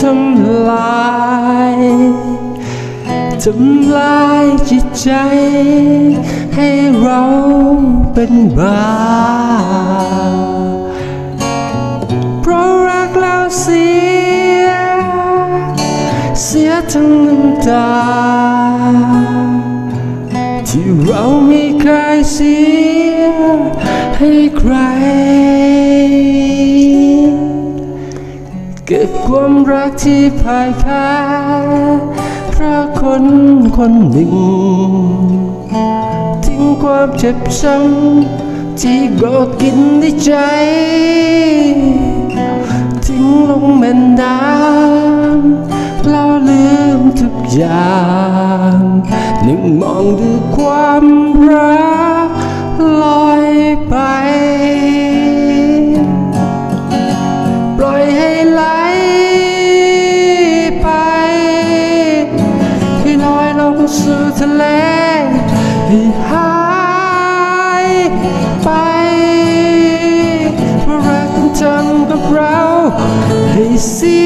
ทำลายทำลายจิตใจ ให้เราเป็นบ้า เพราะรักแล้วเสีย เสียทั้งน้ำตา ที่เราไม่เคยเสีย ก็บความรักที่พ่ายแพ้เพราะคนคนหนึ่ง ทิ้งความเจ็บช้ำที่ก็กินในใจ ทิ้งลงแม่น้ำเราลืมทุกอย่างหนึ่งมองดูความรัก สู่ทะเลให้หายไปเพราะรักของเธอกับเราให้เสี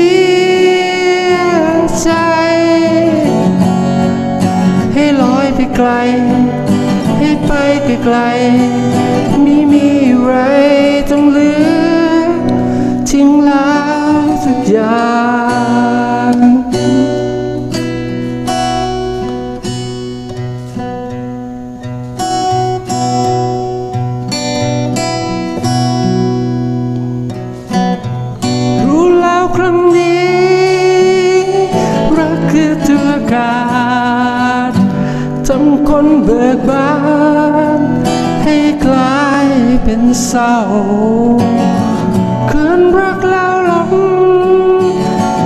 ยใจ ให้ลอยไปไกล ให้ไปไกลไม่มีอะไรต้องเหลือทิ้งแล้วทุกอย่าง เป็นเศร้าคืนรักแล้วหลง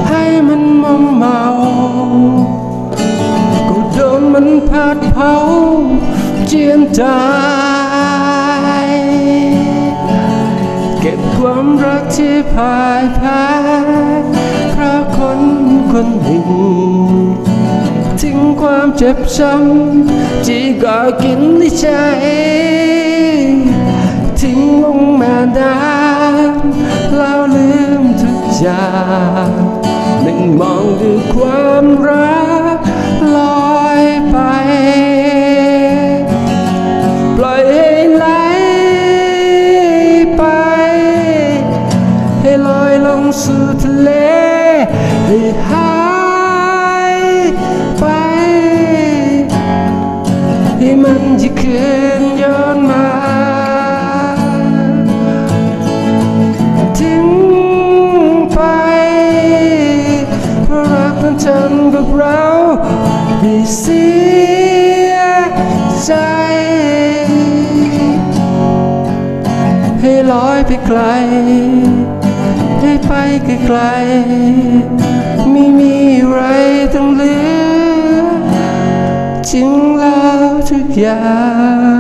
ให้มันมอมเมาก็โดนมันพัดเผาเจียนตายเก็บความรักที่พ่ายแพ้เพราะคนคนหนึ่งทิ้งความเจ็บช้ำที่ก็กินในใจ ทิ้งลงแม่น้ำแล้วลืมทุกอย่างหนึ่งมองดูความรักลอยไป ปล่อยให้ไหลไป ให้ลอยลงสู่ทะเลให้หายไป ให้มันจะคืนย้อน ไปไกล ให้ไปไกลๆไม่มีอะไรต้องเหลือจริงแล้วทุกอย่าง